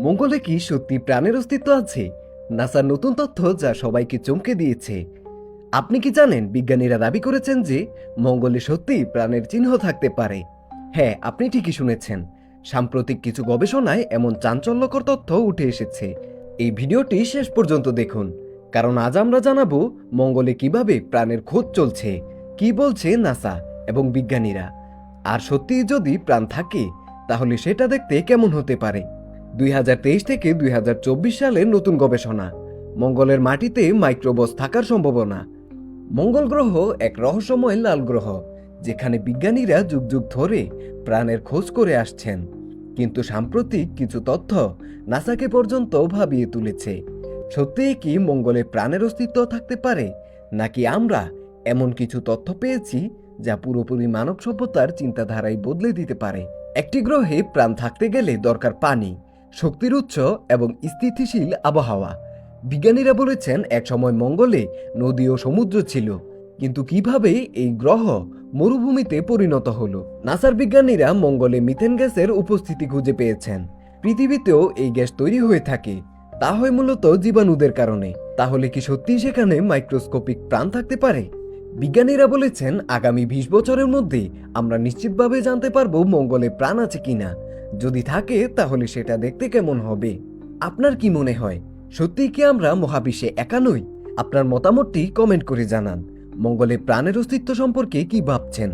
মঙ্গলে কি সত্যি প্রাণের অস্তিত্ব আছে? নাসার নতুন তথ্য যা সবাইকে চমকে দিয়েছে। আপনি কি জানেন, বিজ্ঞানীরা দাবি করেছেন যে মঙ্গলে সত্যি প্রাণের চিহ্ন থাকতে পারে। হ্যাঁ আপনি ঠিকই শুনেছেন। সাম্প্রতিক কিছু গবেষণায় এমন চাঞ্চল্যকর তথ্য উঠে এসেছে। এই ভিডিওটি শেষ পর্যন্ত দেখুন। কারণ আজ আমরা জানাব মঙ্গলে কীভাবে প্রাণের খোঁজ চলছে, কি বলছে নাসা এবং বিজ্ঞানীরা। আর সত্যি যদি প্রাণ থাকে, তাহলে সেটা দেখতে কেমন হতে পারে। দুই হাজার তেইশ থেকে দুই সালের নতুন গবেষণা। মঙ্গলের মাটিতে মাইক্রোবস থাকার সম্ভাবনা। মঙ্গল গ্রহ এক রহস্যময় লাল গ্রহ, যেখানে বিজ্ঞানীরা যুগ যুগ ধরে প্রাণের খোঁজ করে আসছেন। কিন্তু সাম্প্রতিক কিছু তথ্য নাসাকে পর্যন্ত ভাবিয়ে তুলেছে। সত্যিই কি মঙ্গলে প্রাণের অস্তিত্ব থাকতে পারে? নাকি আমরা এমন কিছু তথ্য পেয়েছি যা পুরোপুরি মানব সভ্যতার চিন্তাধারায় বদলে দিতে পারে? একটি গ্রহে প্রাণ থাকতে গেলে দরকার পানি। শক্তির উৎস এবং স্থিতিশীল আবহাওয়া। বিজ্ঞানীরা বলেছেন একসময় মঙ্গলে নদী ও সমুদ্র ছিল, কিন্তু কীভাবে এই গ্রহ মরুভূমিতে পরিণত হলো? নাসার বিজ্ঞানীরা মঙ্গলে মিথেন গ্যাসের উপস্থিতি খুঁজে পেয়েছেন। পৃথিবীতেও এই গ্যাস তৈরি হয়ে থাকে। তা হয় মূলত জীবাণুদের কারণে। তাহলে কি সত্যি সেখানে মাইক্রোস্কোপিক প্রাণ থাকতে পারে? বিজ্ঞানীরা বলেছেন, আগামী বিশ বছরের মধ্যে আমরা নিশ্চিতভাবে জানতে পারব মঙ্গলে প্রাণ আছে কিনা। যদি থাকে, তাহলে সেটা দেখতে কেমন হবে? আপনার কি মনে হয়? সত্যি কি আমরা মহাবিশ্বে একা নই? আপনার মতামতটি কমেন্ট করে জানান। মঙ্গলে প্রাণের অস্তিত্ব সম্পর্কে কি ভাবছেন?